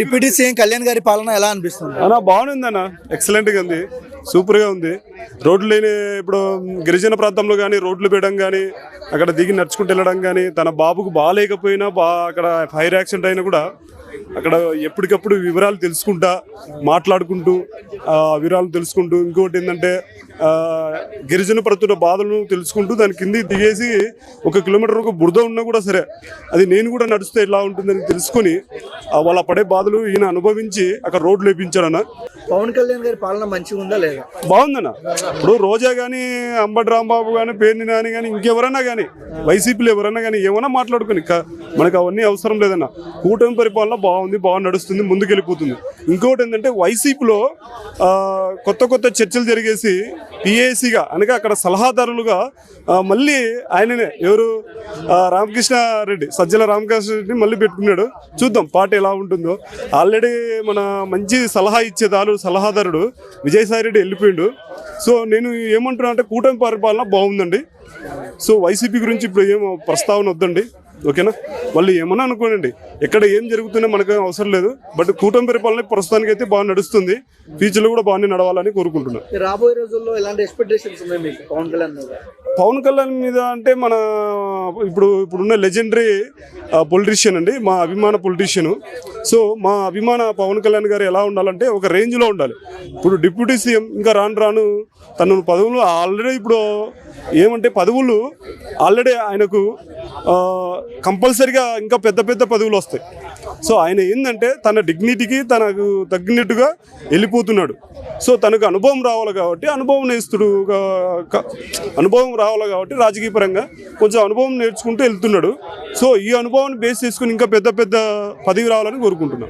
Deputy CM Kalyan గారి పాలన ఎలా అనిపిస్తుంది? అన్న బాగుంది అన్న ఎక్సలెంట్గా ఉంది. సూపర్గా ఉంది. రోడ్లు లేని ఇప్పుడు గిరిజన ప్రాంతంలో కానీ రోడ్లు పెట్టడం కానీ అక్కడ దిగి నడుచుకుంటూ వెళ్ళడం కానీ తన బాబుకు బాగాలేకపోయినా బా అక్కడ ఫైర్ యాక్సిడెంట్ అయినా కూడా అక్కడ ఎప్పటికప్పుడు వివరాలు తెలుసుకుంటా మాట్లాడుకుంటూ ఆ వివరాలు తెలుసుకుంటూ ఇంకోటి ఏంటంటే గిరిజన ప్రతుల బాధలను తెలుసుకుంటూ దాని కింద దిగేసి ఒక కిలోమీటర్ ఒక బురద ఉన్నా కూడా సరే అది నేను కూడా నడిస్తే ఎలా ఉంటుందని తెలుసుకొని వాళ్ళ పడే బాధలు ఈయన అనుభవించి అక్కడ రోడ్లు వేపించాడన్న పవన్ కళ్యాణ్ గారి పాలన మంచిగా ఉందా లేదా? బాగుందన్న. ఇప్పుడు రోజా కానీ అంబటి రాంబాబు కానీ పేర్ని నాని కానీ ఇంకెవరన్నా కానీ వైసీపీలో ఎవరన్నా కానీ ఏమన్నా మాట్లాడుకొని మనకు అవన్నీ అవసరం లేదన్న. కూటమి పరిపాలన బాగుంది బాగా నడుస్తుంది ముందుకెళ్ళిపోతుంది. ఇంకోటి ఏంటంటే వైసీపీలో కొత్త కొత్త చర్చలు జరిగేసి పిఏసీగా అనగా అక్కడ సలహాదారులుగా మళ్ళీ ఆయననే ఎవరు? రామకృష్ణ రెడ్డి సజ్జల రామకృష్ణ రెడ్డి మళ్ళీ పెట్టుకున్నాడు. చూద్దాం పార్టీ ఎలా ఉంటుందో. ఆల్రెడీ మన మంచి సలహా ఇచ్చేదాలు సలహాదారుడు విజయసాయి రెడ్డి వెళ్ళిపోయిండు. సో నేను ఏమంటున్నా అంటే కూటమి పరిపాలన బాగుందండి. సో వైసీపీ గురించి ఇప్పుడు ఏం ప్రస్తావన వద్దండి. ఓకేనా? వాళ్ళు ఏమన్నా అనుకోనండి ఎక్కడ ఏం జరుగుతున్నా మనకు అవసరం లేదు. బట్ కూటమి పరిపాలన ప్రస్తుతానికి అయితే బాగా నడుస్తుంది. ఫ్యూచర్లో కూడా బాగానే నడవాలని కోరుకుంటున్నాను రాబోయే రోజుల్లో ఎలాంటి ఎక్స్పెక్టేషన్స్ ఉన్నాయి మీకు పవన్ కళ్యాణ్ పవన్ కళ్యాణ్ మీద అంటే మన ఇప్పుడు ఇప్పుడున్న లెజెండరీ పొలిటీషియన్ అండి. మా అభిమాన పొలిటీషియన్ సో మా అభిమాన పవన్ కళ్యాణ్ గారు ఎలా ఉండాలంటే ఒక రేంజ్లో ఉండాలి. ఇప్పుడు డిప్యూటీ సీఎం ఇంకా రాను రాను తను పదవులు ఆల్రెడీ ఇప్పుడు ఏమంటే పదవులు ఆల్రెడీ ఆయనకు కంపల్సరిగా ఇంకా పెద్ద పెద్ద పదవులు వస్తాయి. సో ఆయన ఏంటంటే తన డిగ్నిటీకి తనకు తగ్గినట్టుగా వెళ్ళిపోతున్నాడు. సో తనకు అనుభవం రావాలి కాబట్టి అనుభవం నేస్తుడు అనుభవం రావాలి కాబట్టి రాజకీయ పరంగా కొంచెం అనుభవం నేర్చుకుంటూ వెళ్తున్నాడు. సో ఈ అనుభవాన్ని బేస్ చేసుకుని ఇంకా పెద్ద పెద్ద పదవి రావాలని కోరుకుంటున్నాను.